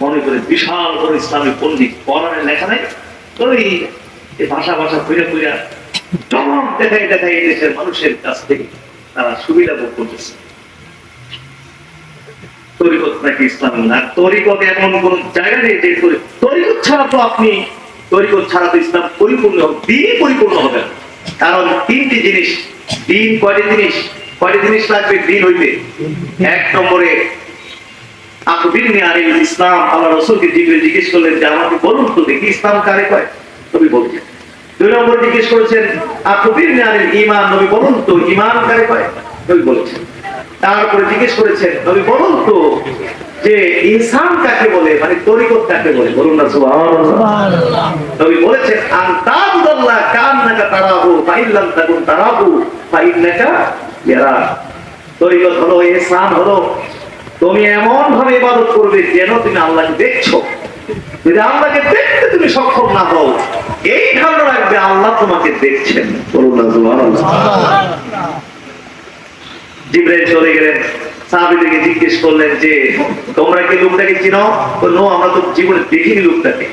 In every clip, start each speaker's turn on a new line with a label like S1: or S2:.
S1: মনে করে বিশাল বড় ইসলামী পড়ানোর লেখা ওই ভাষা ভাষা এই দেশের মানুষের কাছ থেকে তারা সুবিধা ভোগ করতেছে। তরিকত নাকি ইসলাম না? তরিকত এমন কোন জায়গা নেই যে তরিকত ছাড়া তো আপনি তরিকত ছাড়া তো ইসলাম পরিপূর্ণ হবে দিন পরিপূর্ণ হবে কারণ তিনটি জিনিস দিন কয়টি জিনিস? কয়টি জিনিস লাগবে? দিন হইতে এক নম্বরে আকবিরনি ইসলাম আল্লাহ রসুলকে জিজ্ঞেস জিজ্ঞেস করলেন যে আমাকে বলুন তো দেখি ইসলাম কারে কয়? নবী বলছেন দুই নম্বর জিজ্ঞেস করেছেন আকবিরনি নবী বলুন তো কারে কয়? নবী বলেছেন। তারপরে জিজ্ঞেস করেছেন নবী বলুন তো যে ইনসান কাকে বলে? মানে তরিকত কাকে বলে? বলুন না সুবহানাল্লাহ। নবী বলেছেন আন্তাবুদাল্লাহ কান্নাকা তারাহু আল্লাহকে দেখতে তুমি সক্ষম না হও, এই ধারণা রাখবে আল্লাহ তোমাকে দেখছেন। বলুন চলে গেলেন জিজ্ঞেস করলেন যে, তোমরা কি লোকটাকে চিনো? নো আমরা তো জীবনে দেখিনি লোকটাকে।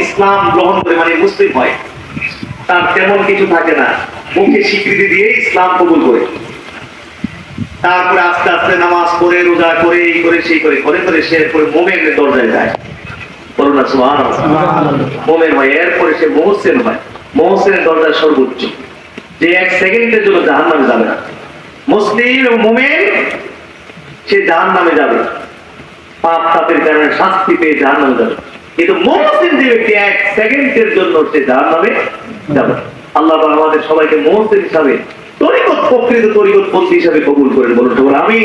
S1: ইসলাম গ্রহণ করে মানে মুসলিম হয়। তার তেমন কিছু থাকে না। মুখে স্বীকৃতি দিয়ে ইসলাম কবুল করে। তারপরে আস্তে আস্তে নামাজ পড়ে, রোজা করে, এই করে, সেই করে করে করে সে মোমেনের দরজায় যায়। বলুন না হয় এরপরে সে মহসেন হয় মহসেনের দরজা সর্বোচ্চ। যে এক সেকেন্ডের জন্য জাহান নামে যাবে না। মুসলিম মোমেন সে জাহান নামে যাবে। পাপ তাপের কারণে শাস্তি পেয়ে জাহান নামে যাবে। কিন্তু মহসিন যে ব্যক্তি এক সেকেন্ডের জন্য সে জাহান নামে যাবে। আল্লাহ আমাদের সবাইকে মহসিন হিসাবে তরিকত প্রকৃত তরিকত পন্থী হিসাবে কবুল করেন। বলুন আমি।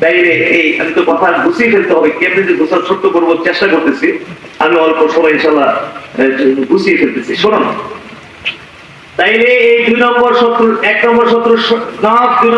S1: তাইলে এই, আমি তো কথা গুছিয়ে ফেলতে হবে। কেমনি যে গুছার করব, চেষ্টা করতেছি। আমি অল্প সময় ইনশাল্লাহ গুছিয়ে ফেলতেছি। শোনো তাইলে এই দুই নম্বর শত্রু, এক নম্বর শত্রু দুই নম্বর